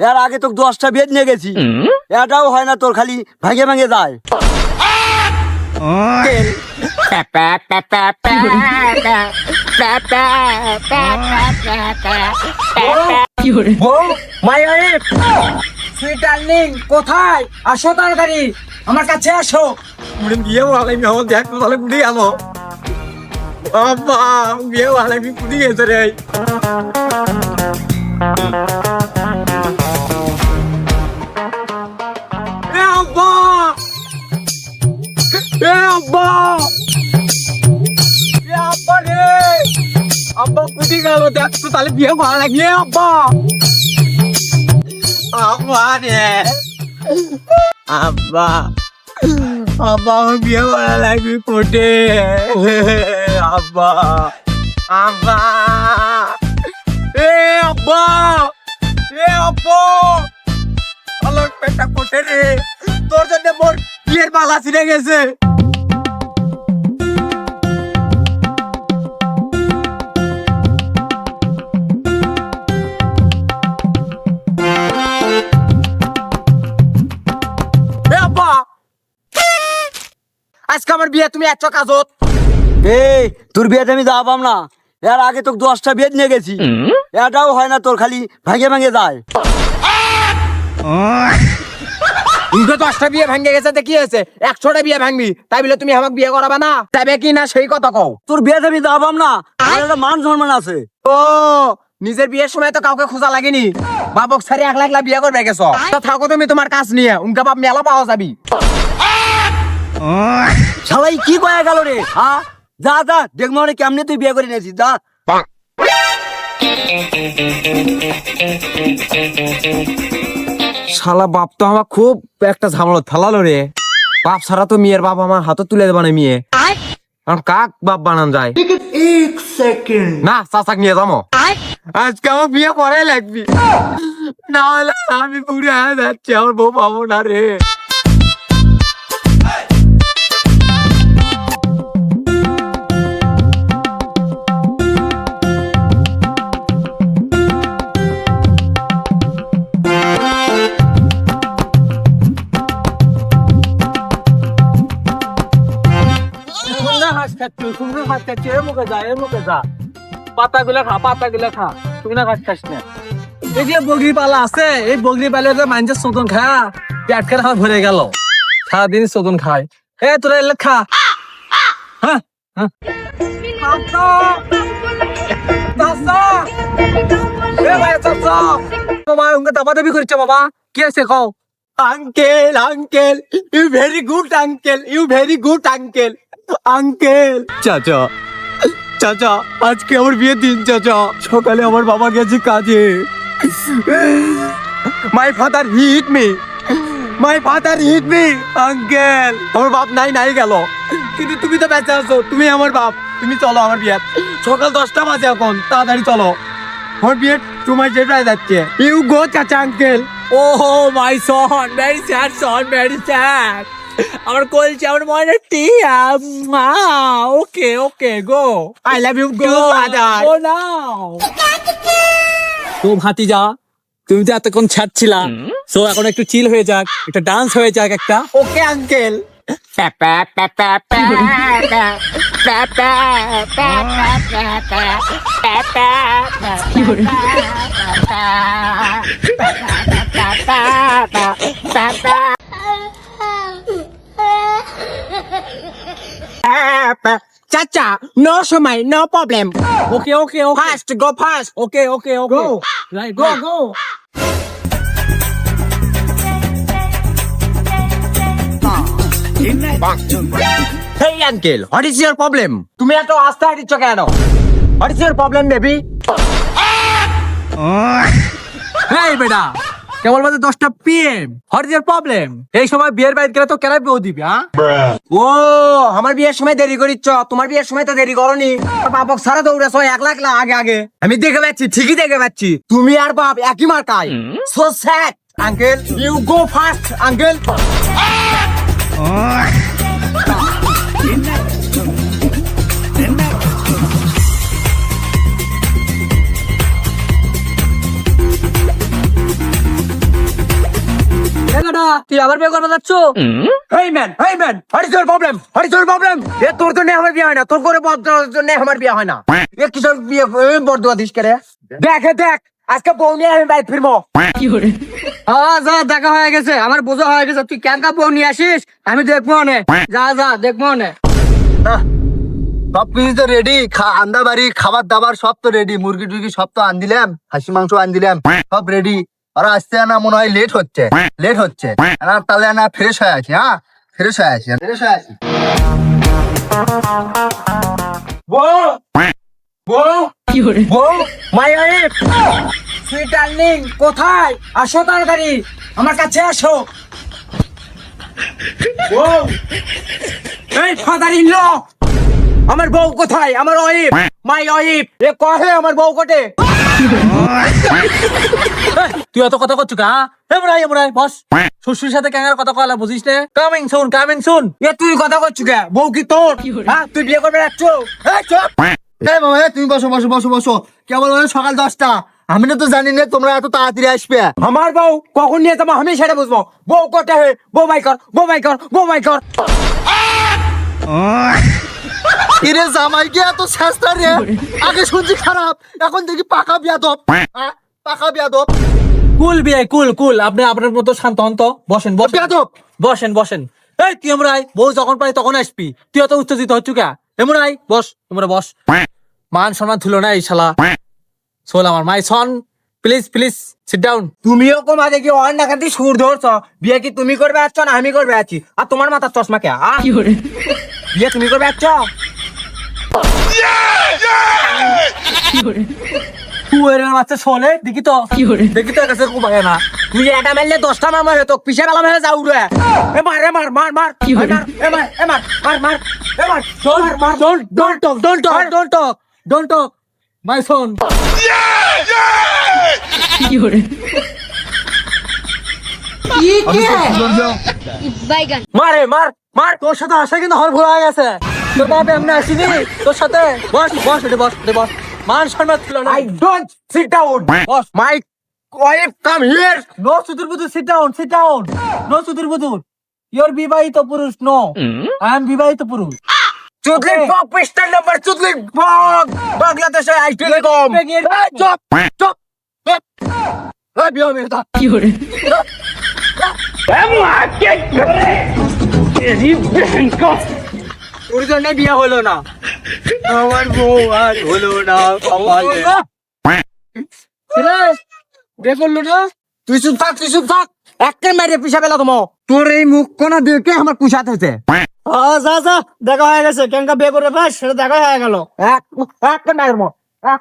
এর আগে তো দশটা বেদ নিয়ে গেছি। এটাও হয় না তোর খালি ভাঙে ভাঙে যায়। কোথায়? আসো তাড়াতাড়ি আমার কাছে আসো। বিয়ে আমি তাহলে কুড়ি বিয়ে আমি কুড়ি গেছে রে। আব্বা কুদি গেল তাহলে বিয়ে ভালো লাগে আব্বা। আব্বা রে। আব্বা আব্বা, আমার বিয়ে করা লাগবে কোটে আব্বা আব্বা। এ আব্বা এ, আব্বা। আলোর পেটটা কোটে রে। তোর জন্য বিয়ের মালা ছিঁড়ে গেছে। আজকে আমার বিয়ে তুমি এত কাজত। এই তোর বিয়েতে আমি যাবাম না। এর আগে তো দশটা বেদ নিয়ে গেছি। এটাও হয় না তোর খালি ভাঙে ভাঙে যায়। দশটা বিয়ে ভেঙে গেছে কি হয়েছে? একশোটা বিয়ে ভাঙবি তাই বলে তুমি আমাকে বিয়ে করাবে না? তবে কি না সেই কথা কও। তোর বিয়েতে আমি যাবাম না মান সম্মান আছে। ও নিজের বিয়ের সময় তো কাউকে খোঁজা লাগেনি। বাবক সারি একলা একলা বিয়ে করবে গেছো। তো থাকো তুমি তোমার কাজ নিয়ে উনকে বাপ মেলা পাওয়া যাবি। সবাই কি কয়ে গেল রে? হ্যাঁ যা যা দেখব মানে কেমনে তুই বিয়ে করে নিয়েছিস যা। শালা বাপ তো আমার খুব একটা ঝামেলা ফেলালো রে। বাপ ছাড়া তো মেয়ের বাপ আমার হাতে তুলে দেবে না মেয়ে। আর কাক বাপ বানান যায়? এক সেকেন্ড না চাচাক নিয়ে যাব। আজকে আমার বিয়ে করাই লাগবে। না হলে আমি পুরে হয়ে যাচ্ছি আমার বউ পাবো না রে। সুন্দর হাঁস খাচ্ছি সুন্দর হাঁস খাচ্ছি এর মুখে যা এর মুখে যা পাতা গুলা খা, পাতা গুলা খা, তুই না ঘাস খাস না? এই যে বগরি পালা আছে, এই বগরি পালে যে মানুষের চোদন খা, পেট খেয়ে আমার ভরে গেল। সারাদিন চোদন খায় এ তোরা এলে খা। হ্যাঁ হ্যাঁ বাবা উনকে দাবা দাবি করছে বাবা। কি আছে কও? Uncle uncle you very good uncle you very good uncle uncle! চাচা। চাচা আজকে আমার বিয়ের দিন চাচা। সকালে আমার বাবা গেছে কাজে। My father hit me my father hit me uncle. আমার বাপ নাই নাই গেল। কিন্তু তুমি তো বেঁচে আছো তুমি আমার বাপ। তুমি চলো আমার বিয়ে সকাল দশটা বাজে এখন তাড়াতাড়ি চলো। আমার বিয়ে তোমার যেটা যাচ্ছে। ইউ গো চাচা uncle. Oh, my son, very sad son, very sad. আমার কলছে আমার মনে টিয়া মা okay okay go I love you go father. Go নাও তো ভাতিজা তুমি তো এতক্ষণ ছাড়ছিলা সো এখন একটু চিল হয়ে যাক একটা ডান্স হয়ে যাক একটা Okay, uncle. চাচা নো সময় no problem okay okay okay fast go fast okay okay okay Go. Right go go hey uncle what is your problem তুমি এত আস্তে হাঁটিচ্ছ কেন? What is your problem baby hey বেটা কেবল বাজে দশটা PM what is your problem এই সময় বিয়ের বাইরে গেলে তো কেনাই বউ দিবি হ্যাঁ? ও আমার বিয়ের সময় দেরি করিচ্ছ। তোমার বিয়ের সময় তো দেরি করনি। বাপক সারা দৌড়েছ এক লাখ লাখ আগে আগে। আমি দেখে পাচ্ছি ঠিকই দেখে পাচ্ছি। তুমি আর বাপ একই মার্কায়। So sad uncle you go first uncle তুই আবার বিয়ে করবে যাচ্ছ? Hey man hey man what is your problem what is your problem এ তোর জন্য আমার বিয়ে হয় না তোর করে বদলার জন্য আমার বিয়ে হয় না। এ কিসের বিয়ে দিস করে দেখ দেখ আজকে বউ নিয়ে আমি বাইরে ফিরবো। হ্যাঁ যা দেখা হয়ে গেছে আমার বোঝা হয়ে গেছে তুই কেন কাপড় নিয়ে আসিস? আমি দেখব অনে যা যা দেখব অনে সব কিছু তো রেডি আন্দা বাড়ি খাবার দাবার সব তো রেডি মুরগি টুরগি সব তো আন দিলাম খাসি মাংস আন দিলাম সব রেডি আর আসতে না মনে হয় লেট হচ্ছে। লেট হচ্ছে। না তাহলে না ফ্রেশ হয়ে আছি হ্যাঁ? ফ্রেশ হয়ে আছি ফ্রেশ হয়ে আছি। বউ! বউ! বউ মাই ওয়াইফ সুইট ডার্লিং কোথায়? আসো তাড়াতাড়ি আমার কাছে আসো। বউ! এই ফাদার ইন ল আমার বউ কোথায়? আমার ওয়াইফ মাই ওয়াইফ এ কহে আমার বউ কোটে? তুই এত কথা করছ কা? এমরাই এমরাই বস। শ্বশুর সাথে ক্যাঙ্গার কথা কলা বুঝিস নে? কামিং শুন কামিং শুন এ তুই কথা করছু কে? বউ কি তোর? হ্যাঁ তুই বিয়ে করবে যাচ্ছ এই মামা তুমি বসো বসো বসো বসো। কেবল ওই সকাল দশটা। আমি তো জানি না তোমরা এত তাড়াতাড়ি আসবে। আমার বউ কখন নিয়ে যাব? আমি সেটা বুঝব। বউ কোটে হে বউ বাই কর বউ বাই কর বউ বাই কর। এরে জামাই কি এত চেষ্টা রে। আগে শুনছি খারাপ এখন দেখি পাকা বিয়াদব? পাকা বিয়াদব। কুল বিয়ে কুল কুল। আপনি আপনার মতো শান্ত হন তো। বসেন বসেন। বসেন বসেন। এই তুই বউ যখন পাই তখন আসবি। তুই এত উত্তেজিত হচ্ছু কা? এমরাই বস তোমরা বস। মান সম্মান ছিল না এই শালা শোল আমার my son. Please please sit down তুমিও কমা দেখি অন নাকাতি সুর ধরছ? বিয়ে কি তুমি করবে আছো না আমি করবে আছি। আর তোমার মাথার চশমা কে আ? বিয়ে তুমি করবে আছো কুয়ের বাচ্চা শোলে দেখি তো দেখি তো কাছে না তুই এটা মারলে দশটা মার মারে তো পিছে বেলা মেরে যাও রে এ মার এ মার মার মার এ মার এ মার এ মার মার মার এ মার মার মার don't don't talk don't talk don't talk don't talk my son বাইগান মারে মার মার তোর সাথে আসা কিন্তু হল ভুল হয়ে গেছে। তোর বাপ এমনি আসিনি? তোর সাথে? বস বস এটি বস এটি বস। মান সম্মান ছিল না। I don't sit down boss my wife come here no সুদূর Budur sit down sit down no সুদূর বুদুর। ইওর বিবাহিত পুরুষ নো আই এম বিবাহিত পুরুষ। চুদলি Okay. পিস্টল নাম্বার চুদলি পক বাংলাদেশে আই টেলিকম চুপ চুপ বিয়া মেয়েটা তোর জন্য বিয়ে হলো না। আমার বউ আর হলো না বিয়ে করল না? তুই চুপ থাক তুই চুপ থাক। একে মেরে পিছা বেলা তোমা। তোর এই মুখ কোনা দেখে আমার পুষাতে হচ্ছে হ্যাঁ। যা যা দেখা হয়ে গেছে। কেনকা বিয়ে করে পাস সেটা দেখা হয়ে গেল। এক এক মেরে মো এক